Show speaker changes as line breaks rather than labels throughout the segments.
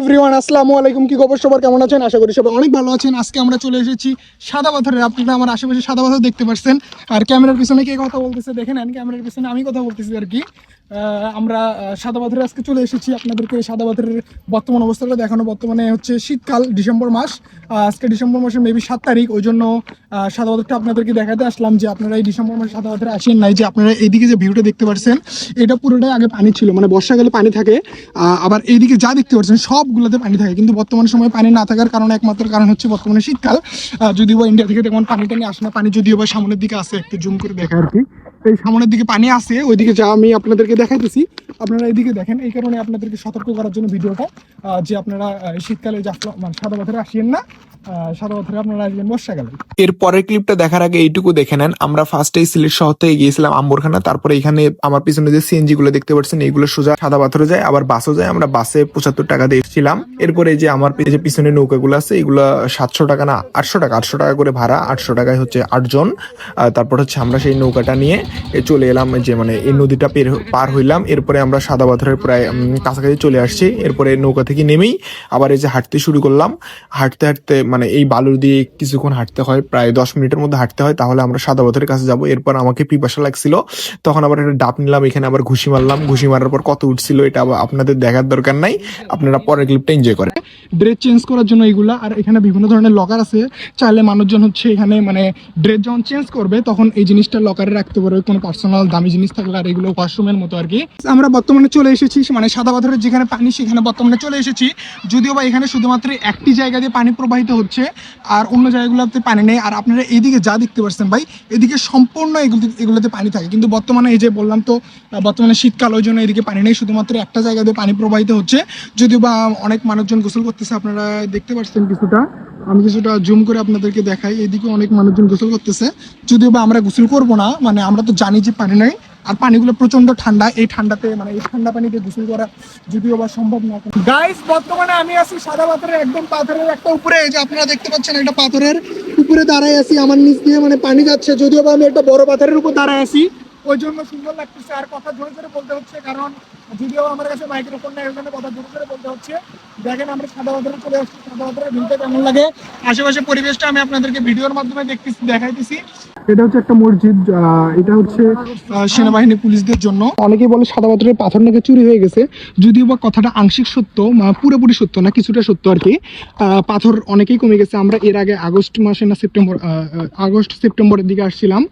Everyone আসসালামু আলাইকুম। কি খবর সবার? কেমন আছেন? আশা করি সবাই অনেক ভালো আছেন। আজকে আমরা চলে এসেছি সাদা পাথরের। আপনারা আমার আশেপাশে সাদা পাথর দেখতে পাচ্ছেন। আর ক্যামেরার পিছনে কে কথা বলতেছে দেখে নেন ক্যামেরার পিছনে আমি কথা বলতেছি আর কি। আমরা সাদা পাথরে আজকে চলে এসেছি। আপনাদেরকে সাদা পাথরের বর্তমান অবস্থাটা দেখানো। বর্তমানে হচ্ছে শীতকাল, ডিসেম্বর মাস। আজকে ডিসেম্বর মাসের মেবি সাত তারিখ। ওই জন্য সাদা পাথরটা আপনাদেরকে দেখাতে আসলাম যে আপনারা এই ডিসেম্বর মাসে সাদা পাথরে আসেন নাই, যে আপনারা এইদিকে যে ভিউটা দেখতে পাচ্ছেন এটা পুরোটাই আগে পানি ছিল। মানে বর্ষাকালে পানি থাকে। আবার এইদিকে যা দেখতে পাচ্ছেন সবগুলোতে পানি থাকে। কিন্তু বর্তমান সময়ে পানি না থাকার কারণে একমাত্র কারণ হচ্ছে বর্তমানে শীতকাল। যদিও বা ইন্ডিয়া থেকে তেমন পানি টানি আসে না, পানি যদিও বা সামনের দিকে আসে একটু জুম করে দেখা আর কি। এই সামনের দিকে পানি আসে ওইদিকে যা আমি আপনাদেরকে দেখাইতেছি। আপনারা এইদিকে দেখেন, এই কারণে আপনাদেরকে সতর্ক করার জন্য ভিডিওটা যে আপনারা শীতকালে যা মানে সাদা পাথরে আসিয়েন না। বর্ষাকালে
এর পরের ক্লিপটা দেখার আগে এইটুকু দেখে নেন। আমরা ফার্স্টে সিলেট শহর থেকে গিয়েছিলাম আম্বরখানা, তারপরে এখানে আমার পিছনে যে সিএনজি গুলো দেখতে পাচ্ছেন, এইগুলো সোজা সাদা পাথরে যায়, আবার বাসও যায়। আমরা বাসে পঁচাত্তর টাকা দিয়ে এরপরে যে আমার যে পিছনে নৌকাগুলো আছে, এগুলো সাতশো টাকা না, আটশো টাকা আটশো টাকা করে ভাড়া, আটশো টাকায় হচ্ছে আটজন তারপর হচ্ছে আমরা সেই নৌকাটা নিয়ে চলে এলাম যে মানে এই নদীটা পার হইলাম। এরপরে আমরা সাদা পাথরের প্রায় কাছাকাছি চলে আসছি। এরপরে নৌকা থেকে নেমেই আবার এই যে হাঁটতে শুরু করলাম। হাঁটতে হাঁটতে মানে এই বালুর দিয়ে কিছুক্ষণ হাঁটতে হয়, প্রায় দশ মিনিটের মধ্যে হাঁটতে হয়, তাহলে আমরা সাদা পাথরের কাছে যাব। এরপর আমাকে পিপাসা লাগছিল। তখন আবার একটা ডাব নিলাম, এখানে আবার ঘুষি মারলাম। ঘুষি মারার পর কত উঠছিল এটা আপনাদের দেখার দরকার নাই। আপনারা পরের ক্লিপটা এনজয় করেন।
ড্রেস চেঞ্জ করার জন্য এইগুলা, আর এখানে বিভিন্ন ধরনের লকার আছে। চাইলে মানুষজন হচ্ছে এখানে মানে ড্রেস যখন চেঞ্জ করবে, তখন এই জিনিসটা লকারে রাখতে পারবে। কোনো পার্সোনাল দামি জিনিস থাকলে আর এগুলো ওয়াশরুমের মতো আর কি আমরা বর্তমানে চলে এসেছি মানে সাদা পাথরের যেখানে পানি, সেখানে বর্তমানে চলে এসেছি। যদিও বা এখানে শুধুমাত্র একটি জায়গা দিয়ে পানি প্রবাহিত হচ্ছে, আর অন্য জায়গাগুলোতে পানি নেই। আর আপনারা এইদিকে যা দেখতে পাচ্ছেন ভাই, এদিকে সম্পূর্ণ এগুলো এগুলোতে পানি থাকে। কিন্তু বর্তমানে এই যে বললাম তো, বর্তমানে শীতকাল, ওই জন্য এদিকে পানি নেই। শুধুমাত্র একটা জায়গা দিয়ে পানি প্রবাহিত হচ্ছে। যদিও বা অনেক মানুষজন গোসল করতেছে, আপনারা দেখতে পাচ্ছেন কিছুটা। আমি কিছুটা জুম করে আপনাদেরকে দেখাই। এদিকে অনেক মানুষজন গোসল করতেছে। যদিও বা আমরা গোসল করব না মানে আমরা তো জানি যে পানি নাই। আর পানিগুলো প্রচণ্ড ঠান্ডা। এই ঠান্ডাতে মানে এই ঠান্ডা পানিতে গোসল করা যদিও বা সম্ভব না। গাইস বর্তমানে আমি আছি সাদা পাথরের, একদম পাথরের একটা উপরে। যে আপনারা দেখতে পাচ্ছেন, একটা পাথরের উপরে দাঁড়ায় আছি, আমার নিচ দিয়ে মানে পানি যাচ্ছে। যদিও বা আমি একটা বড় পাথরের উপর দাঁড়ায় আছি, ওই জন্য সুন্দর লাগতেছে। আর কথা জোরে জোরে বলতে হচ্ছে, কারণ যদিও আমার কাছে মাইক্রোফোন নেই জন্য কথা জোরে জোরে বলতে হচ্ছে। দেখেন আমরা সাদা পাথরে চলে আসছি সাদা পাথরের ভিউটা কেমন লাগে? আশেপাশে পরিবেশটা আমি আপনাদেরকে ভিডিওর মাধ্যমে দেখতেছি দেখাইতেছি। এটা হচ্ছে একটা মসজিদ এটা হচ্ছে সেনাবাহিনী পুলিশদের জন্য। অনেকেই বলে সাদা পাথরের পাথর নাকি চুরি হয়ে গেছে যদিও বা কথাটা আংশিক সত্য পুরোপুরি সত্য না কিছুটা সত্য আর কি। পাথর অনেকেই কমে গেছে আমরা এর আগে আগস্ট মাসে না সেপ্টেম্বর আগস্ট সেপ্টেম্বরের দিকে আসছিলাম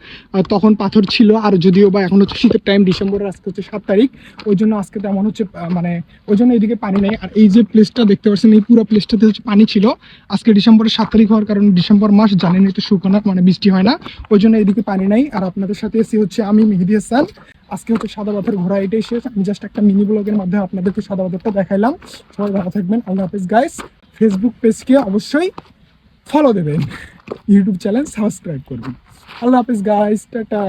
তখন পাথর ছিল আর যদিও বা এখন হচ্ছে শীতের টাইম ডিসেম্বরের আজকে হচ্ছে সাত তারিখ ওই জন্য আজকে তেমন হচ্ছে মানে ওই জন্য এইদিকে পানি নেই। আর এই যে প্লেসটা দেখতে পাচ্ছেন, এই পুরো প্লেসটাতে হচ্ছে পানি ছিল। আজকে ডিসেম্বরের সাত তারিখ হওয়ার কারণে ডিসেম্বর মাস জানেন তো শুকনো মানে বৃষ্টি হয় না। ওই জন্য এদিকে পানি নাই। আর আপনাদের সাথে এসে হচ্ছে আমি মেহেদি হাসান। আজকে হচ্ছে সাদা পাথর ঘোরা এটাই শেষ। আমি জাস্ট একটা মিনি ব্লগের মাধ্যমে আপনাদেরকে সাদা পাথরটা দেখাইলাম। সবাই ভালো থাকবেন। আল্লাহ হাফিজ গাইস ফেসবুক পেজকে অবশ্যই ফলো দেবেন। ইউটিউব চ্যানেল সাবস্ক্রাইব করবেন। আল্লাহ হাফিজ গাইস টাটা।